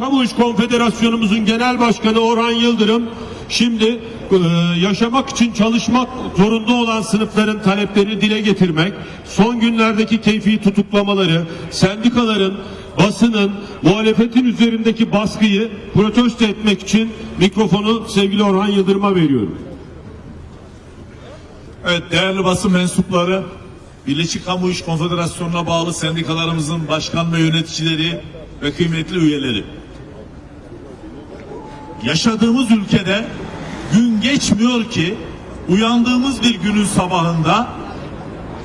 Kamu İş Konfederasyonumuzun Genel Başkanı Orhan Yıldırım şimdi e, yaşamak için çalışmak zorunda olan sınıfların taleplerini dile getirmek, son günlerdeki keyfi tutuklamaları, sendikaların, basının, muhalefetin üzerindeki baskıyı protesto etmek için mikrofonu sevgili Orhan Yıldırım'a veriyorum. Evet değerli basın mensupları, Birleşik Kamu İş Konfederasyonu'na bağlı sendikalarımızın başkan ve yöneticileri ve kıymetli üyeleri. Yaşadığımız ülkede gün geçmiyor ki uyandığımız bir günün sabahında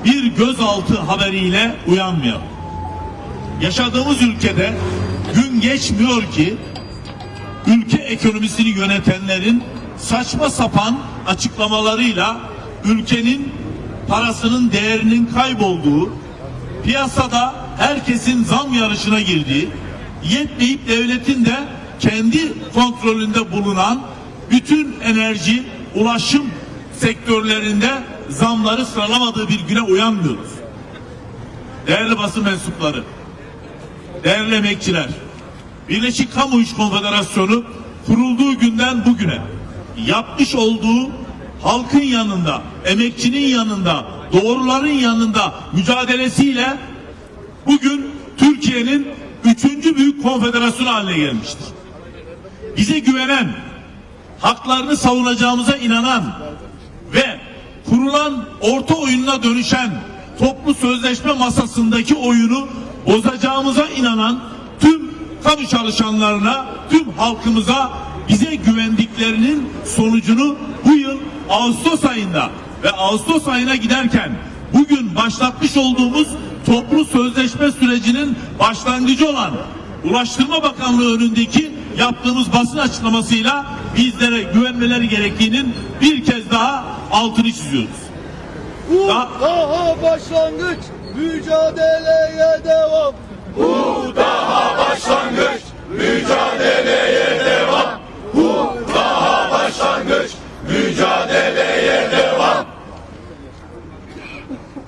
bir gözaltı haberiyle uyanmayalım. Yaşadığımız ülkede gün geçmiyor ki ülke ekonomisini yönetenlerin saçma sapan açıklamalarıyla ülkenin parasının değerinin kaybolduğu, piyasada herkesin zam yarışına girdiği, yetmeyip devletin de kendi kontrolünde bulunan bütün enerji, ulaşım sektörlerinde zamları sıralamadığı bir güne uyanmıyoruz. Değerli basın mensupları, değerli emekçiler, Birleşik Kamu İş Konfederasyonu kurulduğu günden bugüne yapmış olduğu halkın yanında, emekçinin yanında, doğruların yanında mücadelesiyle bugün Türkiye'nin üçüncü büyük konfederasyonu haline gelmiştir. Bize güvenen, haklarını savunacağımıza inanan ve kurulan orta oyununa dönüşen toplu sözleşme masasındaki oyunu bozacağımıza inanan tüm kamu çalışanlarına, tüm halkımıza bize güvendiklerinin sonucunu bu yıl Ağustos ayında ve Ağustos ayına giderken bugün başlatmış olduğumuz toplu sözleşme sürecinin başlangıcı olan Ulaştırma Bakanlığı önündeki yaptığımız basın açıklamasıyla bizlere güvenmeleri gerektiğinin bir kez daha altını çiziyoruz. Bu Daha- daha başlangıç. Mücadeleye devam.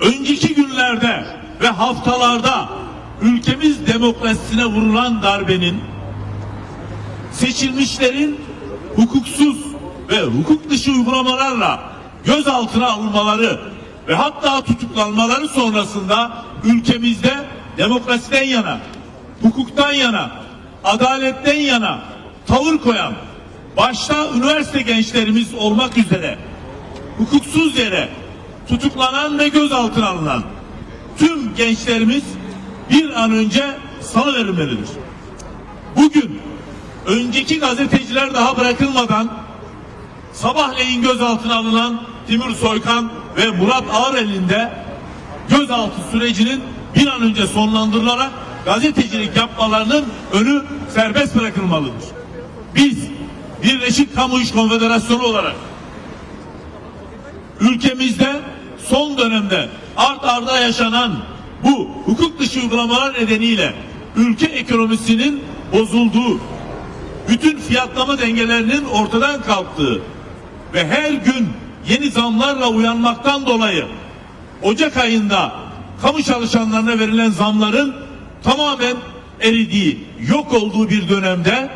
önceki günlerde ve haftalarda ülkemiz demokrasisine vurulan darbenin seçilmişlerin hukuksuz ve hukuk dışı uygulamalarla gözaltına alınmaları ve hatta tutuklanmaları sonrasında ülkemizde demokrasiden yana, hukuktan yana, adaletten yana tavır koyan başta üniversite gençlerimiz olmak üzere hukuksuz yere tutuklanan ve gözaltına alınan tüm gençlerimiz bir an önce salıverilmelidir. Bugün önceki gazeteciler daha bırakılmadan sabahleyin gözaltına alınan Timur Soykan ve Murat Ağrel'in de gözaltı sürecinin bir an önce sonlandırılarak gazetecilik yapmalarının önü serbest bırakılmalıdır. Biz Birleşik Kamu İş Konfederasyonu olarak ülkemizde son dönemde art arda yaşanan bu hukuk dışı uygulamalar nedeniyle ülke ekonomisinin bozulduğu, bütün fiyatlama dengelerinin ortadan kalktığı ve her gün yeni zamlarla uyanmaktan dolayı Ocak ayında kamu çalışanlarına verilen zamların tamamen eridiği, yok olduğu bir dönemde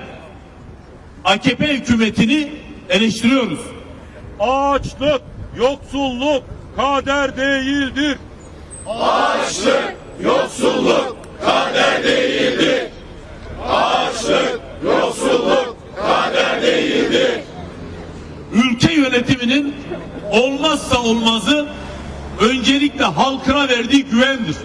AKP hükümetini eleştiriyoruz. Açlık, yoksulluk kader değildir. ülke olmazsa olmazı öncelikle halkına verdiği güvendir.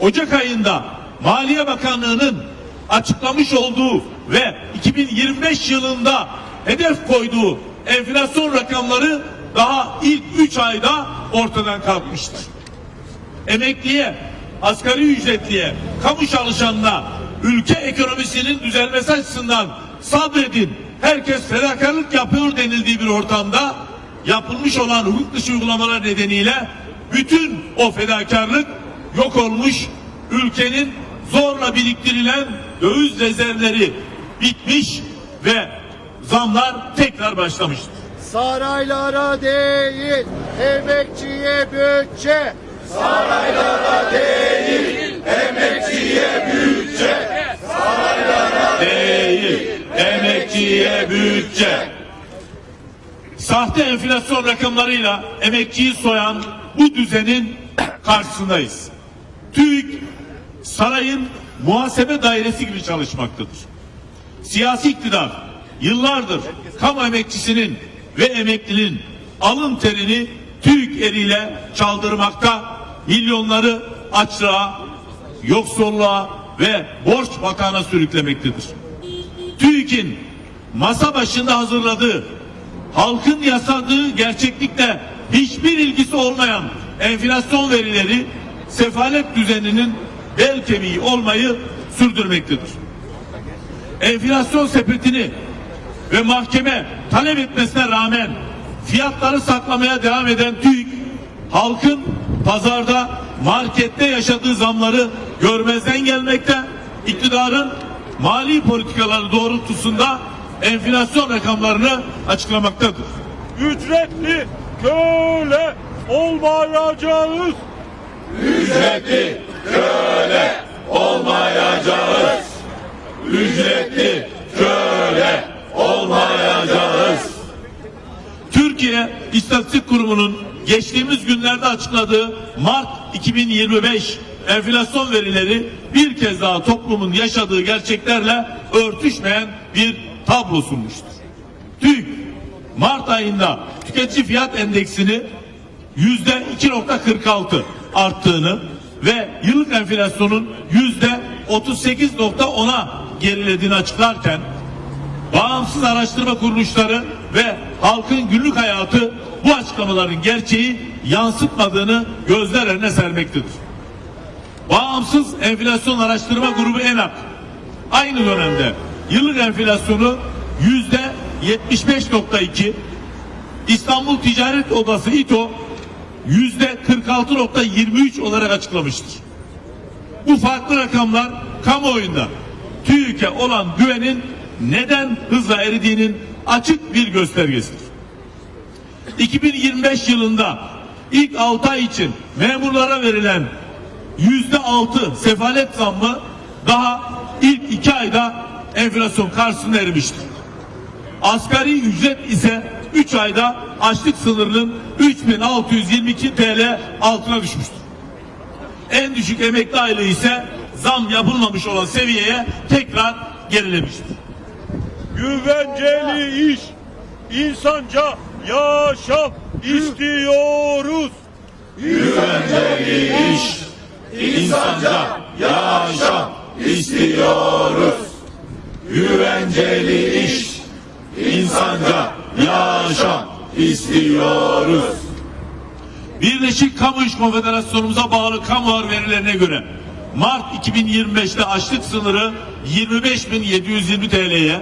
Ocak ayında Maliye Bakanlığı'nın açıklamış olduğu ve 2025 yılında hedef koyduğu enflasyon rakamları daha ilk 3 ayda ortadan kalkmıştır. Emekliye, asgari ücretliye, kamu çalışanına, ülke ekonomisinin düzelmesi açısından sabredin, herkes fedakarlık yapıyor denildiği bir ortamda yapılmış olan hukuk dışı uygulamalar nedeniyle bütün o fedakarlık yok olmuş, ülkenin zorla biriktirilen döviz rezervleri bitmiş ve zamlar tekrar başlamıştır. Saraylara değil, emekçiye bütçe. Saraylara değil, emekçiye bütçe. Saraylara emekçiye bütçe. Sahte enflasyon rakamlarıyla emekçiyi soyan bu düzenin karşısındayız. TÜİK sarayın muhasebe dairesi gibi çalışmaktadır. Siyasi iktidar yıllardır kamu emekçisinin ve emeklinin alın terini TÜİK eliyle çaldırmakta, milyonları açlığa, yoksulluğa ve borç batağına sürüklemektedir. TÜİK'in masa başında hazırladığı, halkın yasadığı gerçeklikle hiçbir ilgisi olmayan enflasyon verileri sefalet düzeninin bel kemiği olmayı sürdürmektedir. Enflasyon sepetini ve mahkeme talep etmesine rağmen fiyatları saklamaya devam eden TÜİK halkın pazarda markette yaşadığı zamları görmezden gelmekte iktidarın mali politikaları doğrultusunda enflasyon rakamlarını açıklamaktadır. Ücretli köle olmayacağız. Ücretli köle olmayacağız. Ücretli köle olmayacağız. Türkiye İstatistik Kurumu'nun geçtiğimiz günlerde açıkladığı Mart 2025 enflasyon verileri bir kez daha toplumun yaşadığı gerçeklerle örtüşmeyen bir tablo sunmuştur. TÜİK Mart ayında tüketici fiyat endeksini yüzde 2.46 arttığını ve yıllık enflasyonun yüzde 38.10'a gerilediğini açıklarken bağımsız araştırma kuruluşları ve halkın günlük hayatı bu açıklamaların gerçeği yansıtmadığını gözler önüne sermektedir. Bağımsız Enflasyon Araştırma Grubu ENAK aynı dönemde yıllık enflasyonu yüzde 75.2 İstanbul Ticaret Odası İTO yüzde 46.23 olarak açıklamıştır. Bu farklı rakamlar kamuoyunda TÜİK'e olan güvenin neden hızla eridiğinin açık bir göstergesidir. 2025 yılında ilk 6 ay için memurlara verilen yüzde altı sefalet zammı daha ilk iki ayda enflasyon karşısında erimiştir. Asgari ücret ise 3 ayda açlık sınırının 3622 TL altına düşmüştür. En düşük emekli aylığı ise zam yapılmamış olan seviyeye tekrar gerilemiştir. Güvenceli iş. insanca yaşam istiyoruz. Güvenceli iş, insanca yaşam istiyoruz. Güvenceli iş, insanca yaşam istiyoruz. Birleşik Kamu İş Konfederasyonumuza bağlı kamuoyu verilerine göre Mart 2025'te açlık sınırı 25.720 TL'ye,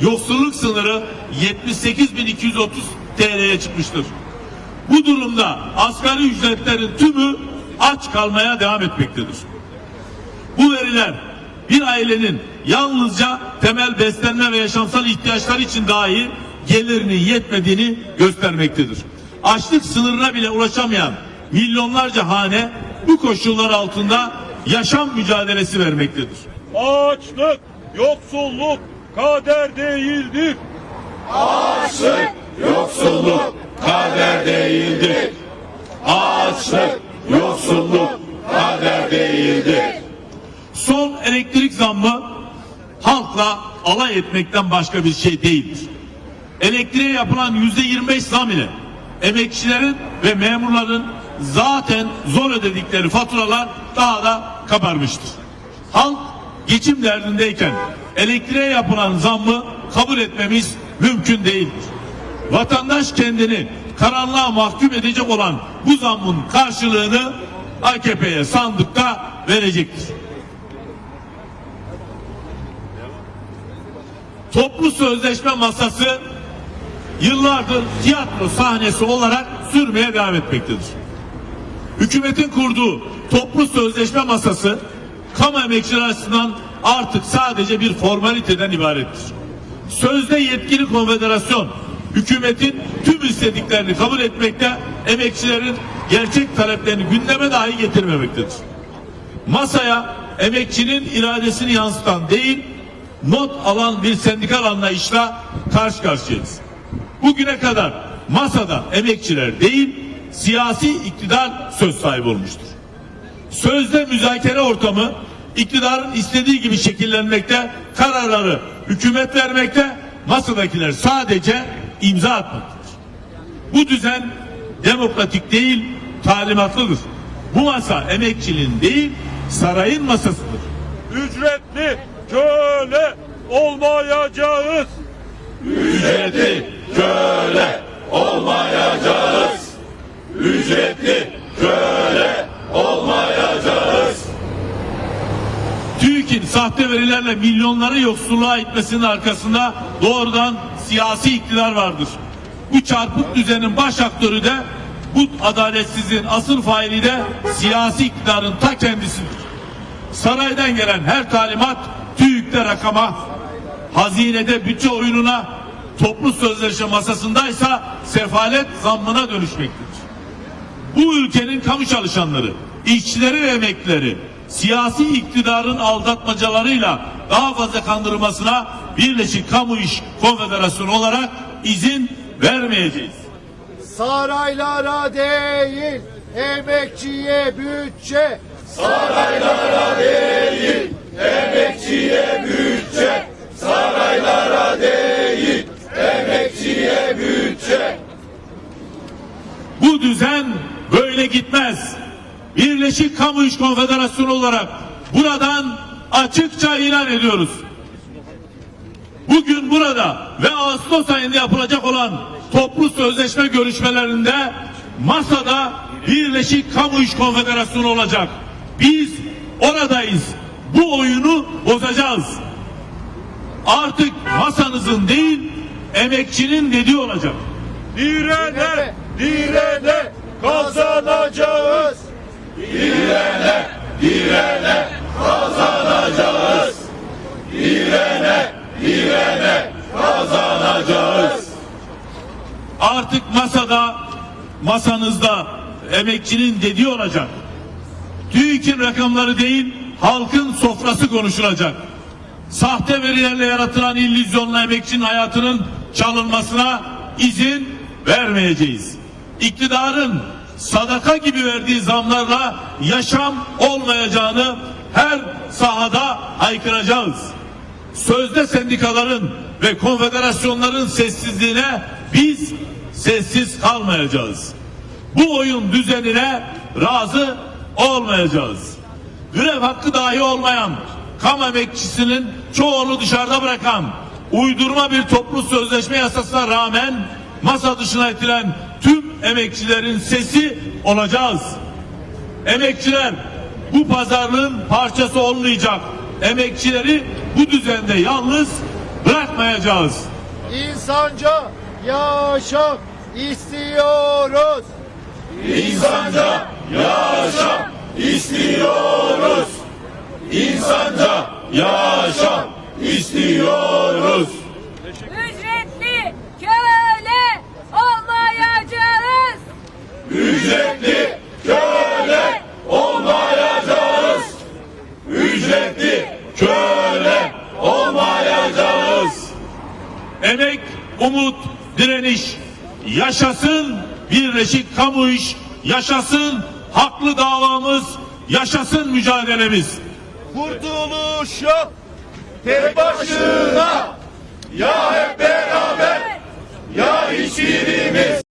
yoksulluk sınırı 78.230 TL'ye çıkmıştır. Bu durumda asgari ücretlerin tümü aç kalmaya devam etmektedir. Bu veriler bir ailenin yalnızca temel beslenme ve yaşamsal ihtiyaçlar için dahi gelirinin yetmediğini göstermektedir. Açlık sınırına bile ulaşamayan milyonlarca hane bu koşullar altında yaşam mücadelesi vermektedir. Açlık, yoksulluk kader değildir. Yoksulluk kader değildir. Açlık, yoksulluk zammı halkla alay etmekten başka bir şey değildir. Elektriğe yapılan yüzde 25 zam ile emekçilerin ve memurların zaten zor ödedikleri faturalar daha da kabarmıştır. Halk geçim derdindeyken elektriğe yapılan zammı kabul etmemiz mümkün değildir. Vatandaş kendini karanlığa mahkum edecek olan bu zammın karşılığını AKP'ye sandıkta verecektir. Toplu sözleşme masası yıllardır tiyatro sahnesi olarak sürmeye devam etmektedir. Hükümetin kurduğu toplu sözleşme masası kamu emekçileri açısından artık sadece bir formaliteden ibarettir. Sözde yetkili konfederasyon hükümetin tüm istediklerini kabul etmekte, emekçilerin gerçek taleplerini gündeme dahi getirmemektedir. Masaya emekçinin iradesini yansıtan değil, not alan bir sendikal anlayışla karşı karşıyayız. Bugüne kadar masada emekçiler değil, siyasi iktidar söz sahibi olmuştur. Sözde müzakere ortamı iktidarın istediği gibi şekillenmekte, kararları hükümet vermekte, masadakiler sadece imza atmaktadır. Bu düzen demokratik değil, talimatlıdır. Bu masa emekçinin değil, sarayın masasıdır. Ücretli köle olmayacağız. Ücretli köle olmayacağız. Ücretli köle olmayacağız. TÜİK'in sahte verilerle milyonları yoksulluğa itmesinin arkasında doğrudan siyasi iktidar vardır. Bu çarpık düzenin baş aktörü de bu adaletsizliğin asıl faili de siyasi iktidarın ta kendisidir. Saraydan gelen her talimat TÜİK'te rakama, hazinede bütçe oyununa, toplu sözleşme masasındaysa sefalet zammına dönüşmektedir. Bu ülkenin kamu çalışanları, işçileri ve emeklileri siyasi iktidarın aldatmacalarıyla daha fazla kandırılmasına Birleşik Kamu İş Konfederasyonu olarak izin vermeyeceğiz. Saraylara değil, emekçiye bütçe. Bu Birleşik Kamu İş Konfederasyonu olarak buradan açıkça ilan ediyoruz. Bugün burada ve Ağustos ayında yapılacak olan toplu sözleşme görüşmelerinde masada Birleşik Kamu İş Konfederasyonu olacak. Biz oradayız. Bu oyunu bozacağız. Artık masanızın değil emekçinin dediği olacak. Direne, direne kazanacağız. Artık masada, masanızda emekçinin dediği olacak. TÜİK'in rakamları değil, halkın sofrası konuşulacak. Sahte verilerle yaratılan illüzyonla emekçinin hayatının çalınmasına izin vermeyeceğiz. İktidarın sadaka gibi verdiği zamlarla yaşam olmayacağını her sahada haykıracağız sözde sendikaların ve konfederasyonların sessizliğine biz sessiz kalmayacağız. Bu oyun düzenine razı olmayacağız. Grev hakkı dahi olmayan, kamu emekçisinin çoğunu dışarıda bırakan, uydurma bir toplu sözleşme yasasına rağmen masa dışına itilen tüm emekçilerin sesi olacağız. Emekçiler bu pazarlığın parçası olmayacak. Emekçileri bu düzende yalnız bırakmayacağız. İnsanca yaşam istiyoruz. İnsanca yaşam istiyoruz. İnsanca yaşam istiyoruz. Ücretli köle olmayacağız. Ücretli köle olmayacağız. Ücretli köle olmayacağız. Emek, umut, direniş. Yaşasın Birleşik Kamu İş, yaşasın haklı davamız, yaşasın mücadelemiz. Kurtuluş yok. Tek başına. Ya hep beraber. Ya hiçbirimiz.